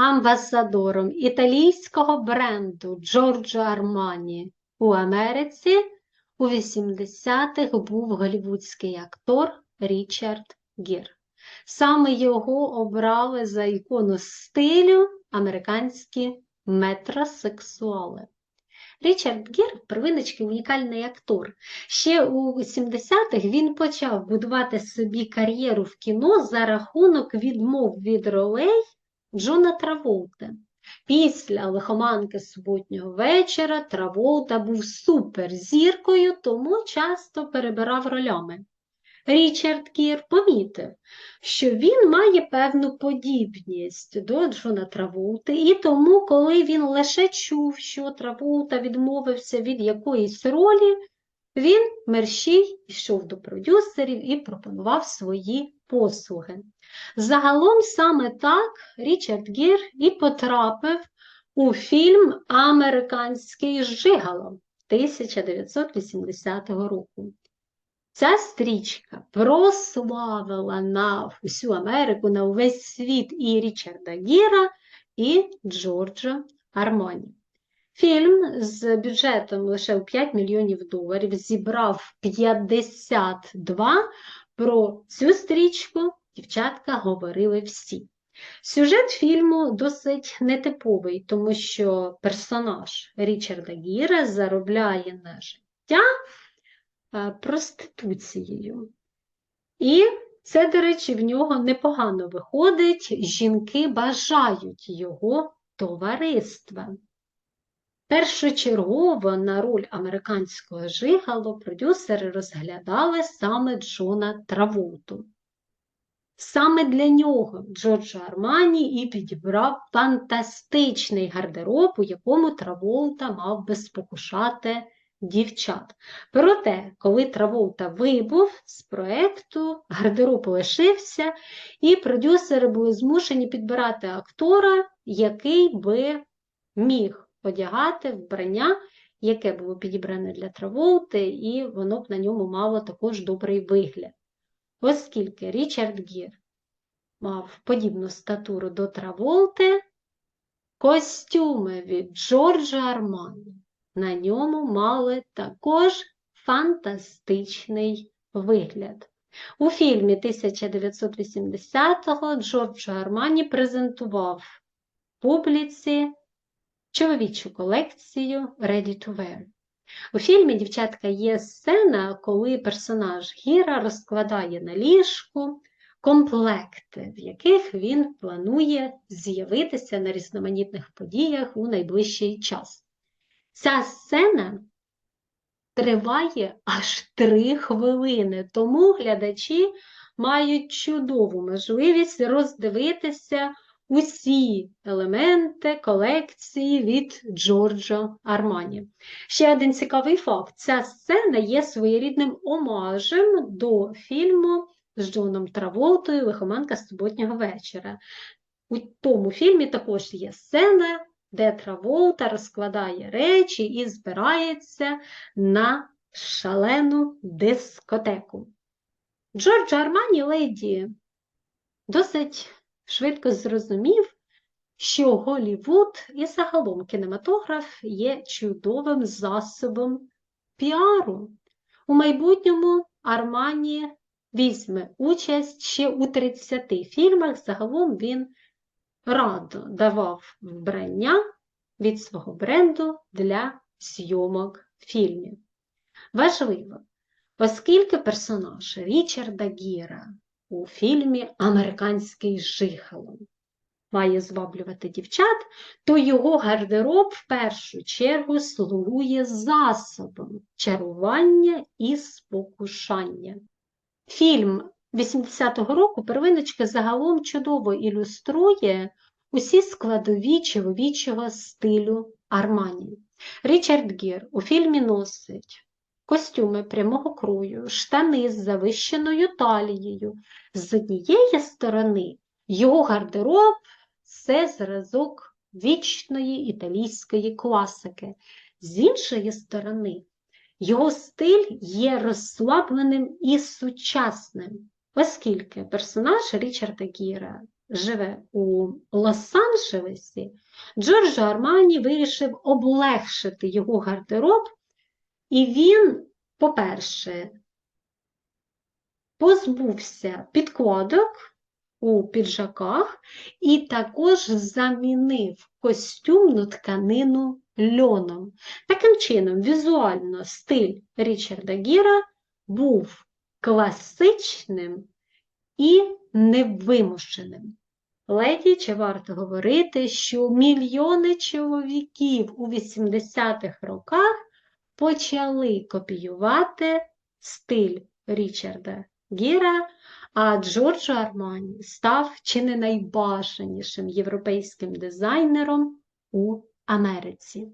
амбасадором італійського бренду Джорджо Армані у Америці у 80-х був голівудський актор Річард Гір. Саме його обрали за ікону стилю американські метросексуали. Річард Гір первиночки унікальний актор. Ще у 70-х він почав будувати собі кар'єру в кіно за рахунок відмов від ролей Джона Траволти. Після лихоманки суботнього вечора Траволта був суперзіркою, тому часто перебирав ролями. Річард Кір помітив, що він має певну подібність до Джона Траволти, і тому, коли він лише чув, що Траволта відмовився від якоїсь ролі, він мерщій йшов до продюсерів і пропонував свої послуги. Загалом саме так Річард Гір і потрапив у фільм Американський жигало 1980 року. Ця стрічка прославила на всю Америку, на увесь світ і Річарда Гіра, і Джорджа Армоні. Фільм з бюджетом лише у 5 мільйонів доларів зібрав 52 про цю стрічку. Дівчатка говорили всі. Сюжет фільму досить нетиповий, тому що персонаж Річарда Гіра заробляє на життя проституцією. І це, до речі, в нього непогано виходить, жінки бажають його товариства. Першочергово на роль американського жигало продюсери розглядали саме Джона Траволту. Саме для нього Джорджо Армані і підібрав фантастичний гардероб, у якому Траволта мав би спокушати дівчат. Проте, коли Траволта вибув з проєкту, гардероб лишився, і продюсери були змушені підбирати актора, який би міг одягати вбрання, яке було підібране для Траволти, і воно б на ньому мало також добрий вигляд. Оскільки Річард Гір мав подібну статуру до Траволти, костюми від Джорджа Армані на ньому мали також фантастичний вигляд. У фільмі 1980-го Джорджо Армані презентував публіці чоловічу колекцію Ready to Wear. У фільмі, дівчатка, є сцена, коли персонаж Гіра розкладає на ліжку комплекти, в яких він планує з'явитися на різноманітних подіях у найближчий час. Ця сцена триває аж три хвилини, тому глядачі мають чудову можливість роздивитися усі елементи колекції від Джорджо Армані. Ще один цікавий факт: ця сцена є своєрідним омажем до фільму з Джоном Траволтою Лихоманка суботнього вечора. У тому фільмі також є сцена, де Траволта розкладає речі і збирається на шалену дискотеку. Джордж Армані Леді досить швидко зрозумів, що Голівуд і загалом кінематограф є чудовим засобом піару. У майбутньому Армані візьме участь ще у 30 фільмах. Загалом він радо давав вбрання від свого бренду для зйомок фільмів. Важливо, оскільки персонаж Річарда Гіра у фільмі Американський жихало має зваблювати дівчат, то його гардероб в першу чергу слугує засобом чарування і спокушання. Фільм 80-го року первиночка загалом чудово ілюструє усі складові чоловічого стилю Армані. Річард Гір у фільмі носить костюми прямого крою, штани з завищеною талією. З однієї сторони його гардероб це зразок вічної італійської класики, з іншої сторони, його стиль є розслабленим і сучасним, оскільки персонаж Річарда Гіра живе у Лос-Анджелесі, Джорджо Армані вирішив облегшити його гардероб, і він, по-перше, позбувся підкладок у піджаках і також замінив костюмну тканину льоном. Таким чином, візуально стиль Річарда Гіра був класичним і невимушеним. Леді, чи варто говорити, що мільйони чоловіків у 80-х роках почали копіювати стиль Річарда Гіра, а Джорджо Армані став чи не найбажанішим європейським дизайнером у Америці.